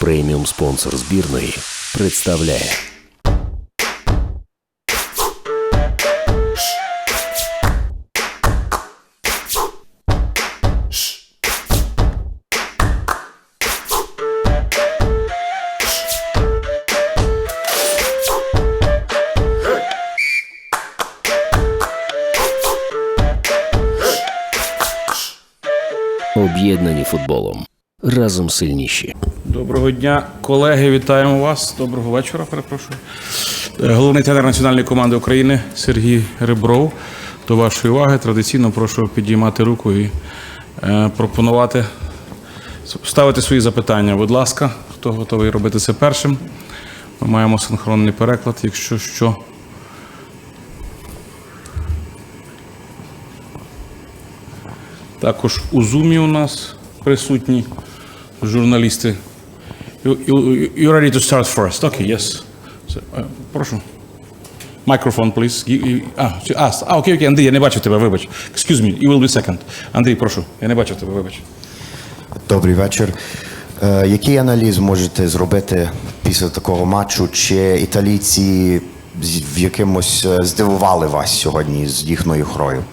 преміум спонсор збірної, представляє. Об'єднані футболом. Разом сильніші. Доброго дня, колеги. Вітаємо вас. Доброго вечора. Перепрошую. Е, Головний тренер національної команди України Сергій Ребров. До вашої уваги традиційно прошу підіймати руку і е, пропонувати ставити свої запитання. Будь ласка, хто готовий робити це першим? Ми маємо синхронний переклад, якщо що. Також у Зумі у нас присутні журналісти. You, you, you're ready to start first. Okay, yes. So, е, прошу. Microphone, please. You, you, а, чи- а, с- а, окей, окей, Андрій, я не бачив тебе, вибач. Excuse me, you will be second. Андрій, прошу, я не бачив тебе, вибач. Добрий вечір. Е, який аналіз можете зробити після такого матчу? Чи італійці в якимось е, здивували вас сьогодні з їхньою грою?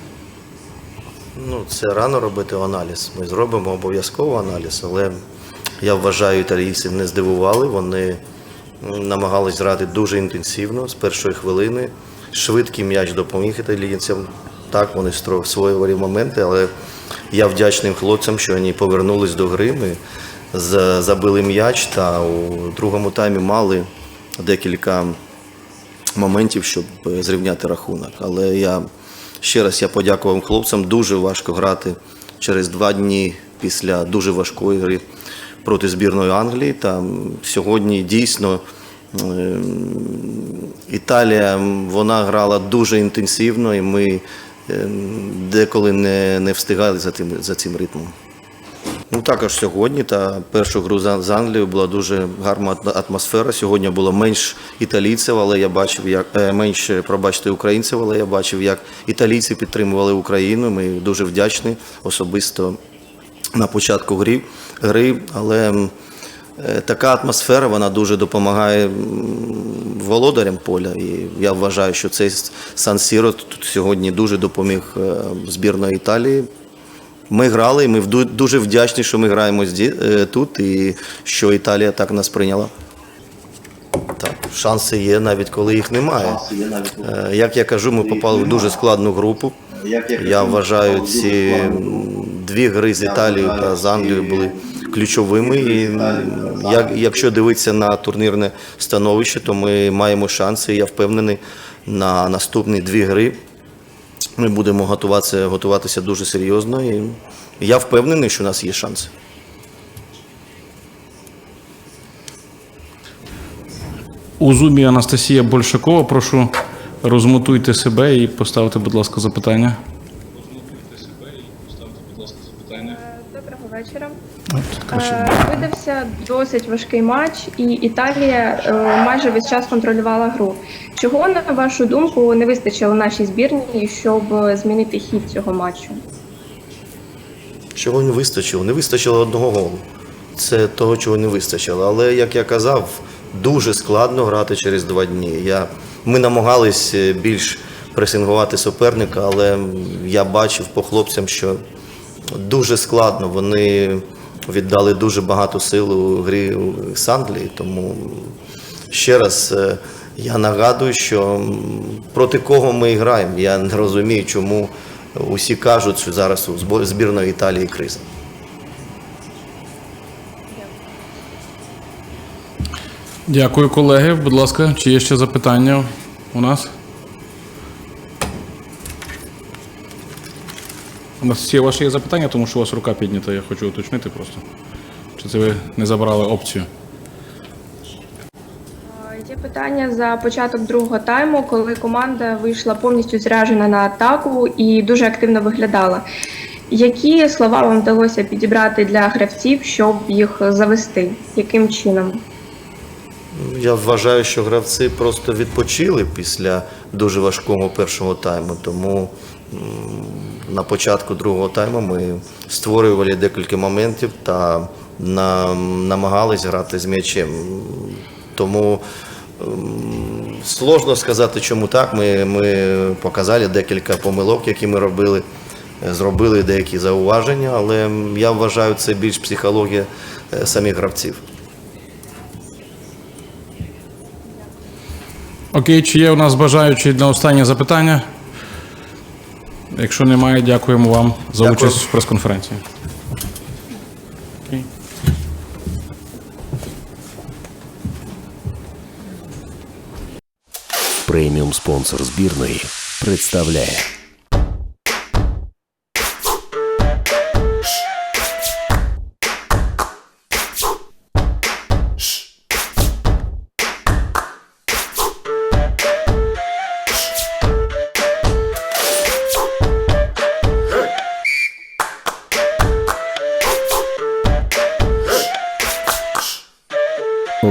Ну, це рано робити аналіз. Ми зробимо обов'язково аналіз, але я вважаю, італійці не здивували. Вони м, намагались грати дуже інтенсивно з першої хвилини. Швидкий м'яч допоміг італійцям. Так, вони створювали моменти, але я вдячним хлопцям, що вони повернулись до гри. Ми забили м'яч та у другому таймі мали декілька моментів, щоб е, зрівняти рахунок. Але я ще раз я подякував хлопцям. Дуже важко грати через два дні після дуже важкої гри проти збірної Англії. Та сьогодні дійсно ем, Італія вона грала дуже інтенсивно, і ми ем, деколи не, не встигали за тим, за цим ритмом. Ну також сьогодні та першу гру з Англією була дуже гарна атмосфера. Сьогодні було менш італійців, але я бачив, як е, менше, пробачте, українців, але я бачив, як італійці підтримували Україну. Ми дуже вдячні особисто на початку гри, гри. Але е, така атмосфера вона дуже допомагає володарям поля. І я вважаю, що цей Сан Сіро тут сьогодні дуже допоміг е, збірної Італії. Ми грали, і ми дуже вдячні, що ми граємо е, тут і що Італія так нас прийняла. Так, шанси є, навіть коли їх немає. Е, Як я кажу, ми попали в дуже складну групу. Я вважаю, ці дві гри з Італією та з Англією були ключовими. І якщо дивитися на турнірне становище, то ми маємо шанси. Я впевнений на наступні дві гри. Ми будемо готуватися, готуватися дуже серйозно. І я впевнений, що у нас є шанс. У Зумі Анастасія Большакова, прошу розмотуйте себе і поставте, будь ласка, запитання. Доброго вечора. Е, Видався досить важкий матч, і Італія е, майже весь час контролювала гру. Чого, на вашу думку, не вистачило нашій збірній, щоб е, змінити хід цього матчу? Чого не вистачило? Не вистачило одного голу. Це того, чого не вистачило. Але, як я казав, дуже складно грати через два дні. Я, ми намагались е, більш пресингувати суперника, але я бачив по хлопцям, що дуже складно. Вони віддали дуже багато сил у грі з. Тому ще раз е, я нагадую, що проти кого ми граємо. Я не розумію, чому усі кажуть, що зараз у збірної Італії криза. Дякую, колеги. Будь ласка, чи є ще запитання у нас? У ще є запитання, тому що у вас рука піднята, я хочу уточнити просто. Чи це ви не забрали опцію? Е, Є питання за початок другого тайму, коли команда вийшла повністю зряжена на атаку і дуже активно виглядала. Які слова вам вдалося підібрати для гравців, щоб їх завести? Яким чином? Я вважаю, що гравці просто відпочили після дуже важкого першого тайму. Тому м, на початку другого тайму ми створювали декілька моментів та нам, намагались грати з м'ячем. Тому ем, сложно сказати, чому так. Ми, ми показали декілька помилок, які ми робили, зробили деякі зауваження, але я вважаю, це більш психологія е, самих гравців. Окей, чи є у нас бажаючі на останнє запитання? Якщо немає, дякуємо вам за Дякую. участь в прес-конференції. Преміум спонсор збірної представляє